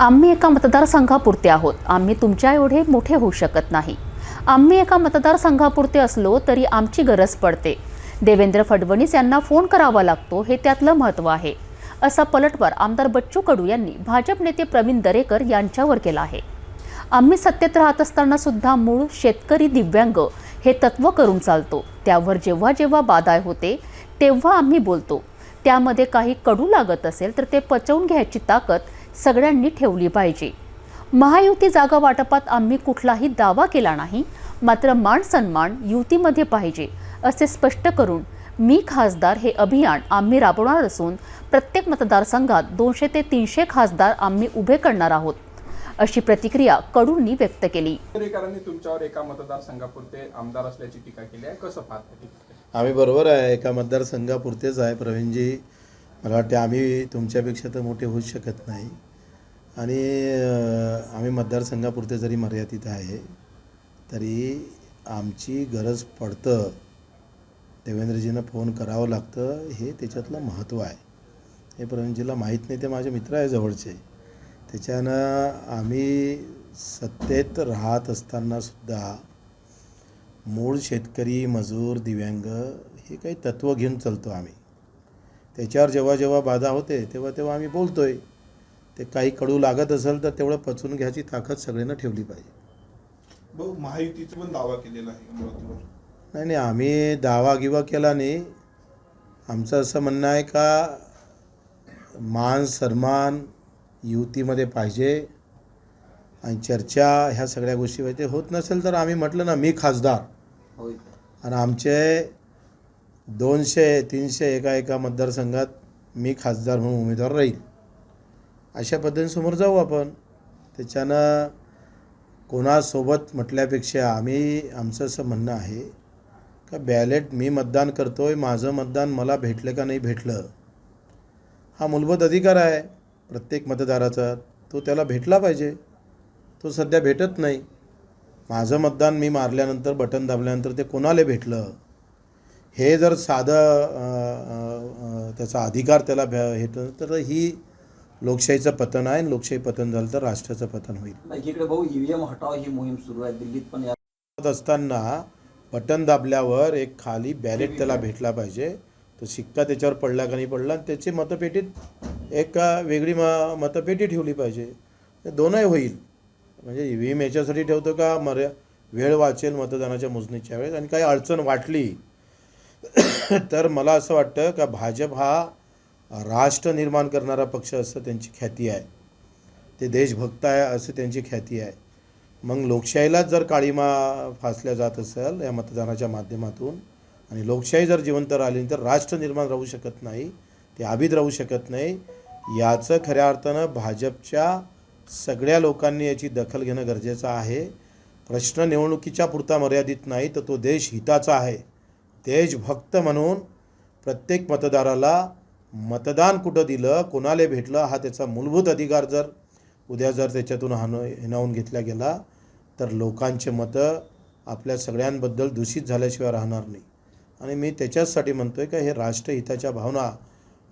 आम्ही एका मतदारसंघापुरते आहोत. आम्ही तुमच्या एवढे मोठे होऊ शकत नाही. आम्ही एका मतदारसंघापुरते असलो तरी आमची गरज पडते. देवेंद्र फडणवीस यांना फोन करावा लागतो हे त्यातलं महत्त्व आहे. असा पलटवार आमदार बच्चू कडू यांनी भाजप नेते प्रवीण दरेकर यांच्यावर केला आहे. आम्ही सत्तेत राहत असताना सुद्धा मूळ शेतकरी दिव्यांग हे तत्व करून चालतो. त्यावर जेव्हा जेव्हा बाधाय होते तेव्हा आम्ही बोलतो. त्यामध्ये काही कडू लागत असेल तर ते पचवून घ्यायची ताकद सगळ्यांनी ठेवली पाहिजे. महायुती जागा वाटपात आम्ही कुठलाही दावा केला नाही मात्र मान सन्मान युतीमध्ये पाहिजे असे स्पष्ट करून मी खासदार हे अभियान आम्ही राबवणार असून प्रत्येक मतदारसंघात दोनशे ते तीनशे खासदार आम्ही उभे करणार आहोत अशी प्रतिक्रिया कडूंनी व्यक्त केली. तुमच्यावर एका मतदारसंघापुरते आमदार असल्याची टीका केली आहे. कसं आम्ही बरोबर आहे. एका मतदारसंघापुरतेच आहे. प्रवीणजी मला वाटते आम्ही तुमच्यापेक्षा तर मोठे होऊ शकत नाही. आणि आम्ही मतदारसंघापुरते जरी मर्यादित आहे तरी आमची गरज पडतं. देवेंद्रजींना फोन करावं लागतं. हे त्याच्यातलं महत्त्व आहे. हे प्रवीणजीला माहीत नाही ते माझे मित्र आहे जवळचे. त्याच्यानं आम्ही सत्तेत राहत असतानासुद्धा मूळ शेतकरी मजूर दिव्यांग हे काही तत्त्व घेऊन चालतो आम्ही. त्याच्यावर जेव्हा जेव्हा बाधा होते तेव्हा तेव्हा आम्ही बोलतो आहे ते काही कडू लागत असेल तर तेवढं पचवून घ्यायची ताकद सगळ्यांना ठेवली पाहिजे. भाऊ महायुतीचा पण दावा केलेला आहे अमरावतीवर? नाही नाही आम्ही दावा गिवा केला नाही. आमचं असं म्हणणं आहे का मान सन्मान युतीमध्ये पाहिजे. आणि चर्चा ह्या सगळ्या गोष्टी पाहिजे होत नसेल तर आम्ही म्हटलं ना मी खासदार. आणि आमचे दोनशे तीनशे एका एका मतदारसंघात मी खासदार म्हणून उमेदवार राहील. अशा पद्धतीने समोर जाऊ आपण. त्याच्यानं कोणासोबत म्हटल्यापेक्षा आम्ही आमचं असं म्हणणं आहे का बॅलेट मी मतदान करतो आहे माझं मतदान मला भेटलं का नाही भेटलं हा मूलभूत अधिकार आहे प्रत्येक मतदाराचा. तो त्याला भेटला पाहिजे. तो सध्या भेटत नाही. माझं मतदान मी मारल्यानंतर बटन दाबल्यानंतर ते कोणाला भेटलं? हे जर साधं त्याचा अधिकार त्याला भे भेटलं तर ही लोकशाहीचं पतन आहे. आणि लोकशाही पतन झालं तर राष्ट्राचं पतन होईल. एकीकडे भाऊ ईव्हीएम हटाव ही मोहीम सुरू आहे. दिल्लीत पण या असताना बटन दाबल्यावर एक खाली बॅलेट त्याला भेटला पाहिजे. तो शिक्का त्याच्यावर पडला का नाही पडला आणि त्याची मतपेटीत एक वेगळी म मतपेटी ठेवली पाहिजे. हे दोनही होईल. म्हणजे ई व्ही एम याच्यासाठी ठेवतो का मर्या वेळ वाचेल मतदानाच्या मोजणीच्या वेळेस. आणि काही अडचण वाटली तर मला असं वाटतं का भाजप हा राष्ट्र निर्माण करणारा पक्ष असं त्यांची ख्याती आहे. ते देशभक्त आहे असं त्यांची ख्याती आहे. मग लोकशाहीलाच जर काळीमा फासल्या जात असेल या मतदानाच्या माध्यमातून आणि लोकशाही जर जिवंत राहिली तर राष्ट्र निर्माण राहू शकत नाही ते आबीद राहू शकत नाही याचं खऱ्या अर्थानं भाजपच्या सगळ्या लोकांनी याची दखल घेणं गरजेचं आहे. प्रश्न निवडणुकीच्या पुरता मर्यादित नाही तर तो देश हिताचा आहे. देशभक्त म्हणून प्रत्येक मतदाराला मतदान कुठं दिलं कोणाला भेटलं हा त्याचा मूलभूत अधिकार जर उद्या जर त्याच्यातून हान हिनावून घेतला गेला तर लोकांचे मतं आपल्या सगळ्यांबद्दल दूषित झाल्याशिवाय राहणार नाही. आणि मी त्याच्याचसाठी म्हणतो आहे का हे राष्ट्रहिताच्या भावना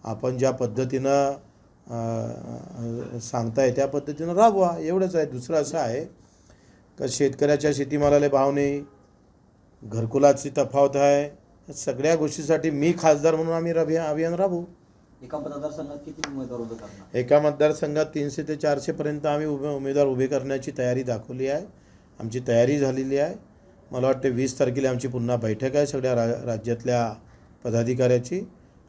आपण ज्या पद्धतीनं सांगताय त्या पद्धतीनं राबवा. एवढंच आहे. दुसरं असं आहे का शेतकऱ्याच्या शेतीमालाला भाव नाही घरकुलाची तफावत आहे सगळ्या गोष्टीसाठी मी खासदार म्हणून आम्ही अभियान अभियान राबवू. एका मतदारसंघात किती उमेदवार उभे करणार? एका मतदारसंघात तीनशे ते चारशेपर्यंत आम्ही उभे उमेदवार उभे करण्याची तयारी दाखवली आहे. आमची तयारी झालेली आहे. मला वाटते वीस तारखेला आमची पुन्हा बैठक आहे सगळ्या रा राज्यातल्या पदाधिकाऱ्याची.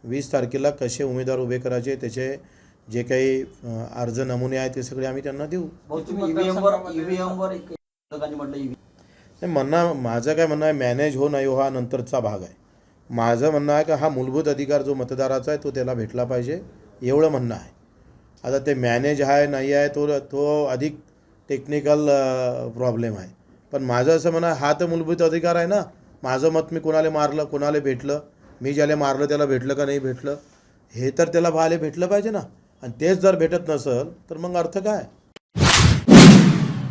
वीस तारखेला कसे उमेदवार उभे करायचे त्याचे जे काही अर्ज नमुने आहेत ते सगळे आम्ही त्यांना देऊ. म्हटलं EVM नाही म्हणणं माझं काय म्हणणं आहे मॅनेज हो नाही हो हा नंतरचा भाग आहे. माझं म्हणणं आहे का हा मूलभूत अधिकार जो मतदाराचा आहे तो त्याला भेटला पाहिजे एवढं म्हणणं आहे. आता ते मॅनेज आहे नाही आहे तो तो अधिक टेक्निकल प्रॉब्लेम आहे. पण माझं असं म्हणणं आहे, हा तर मूलभूत अधिकार आहे ना. माझं मत मी कोणाला मारलं कोणाला भेटलं मी ज्याला मारलं त्याला भेटलं का नाही भेटलं हे तर त्याला पाहायला भेटलं पाहिजे ना. आणि तेच जर भेटत नसेल तर मग अर्थ काय?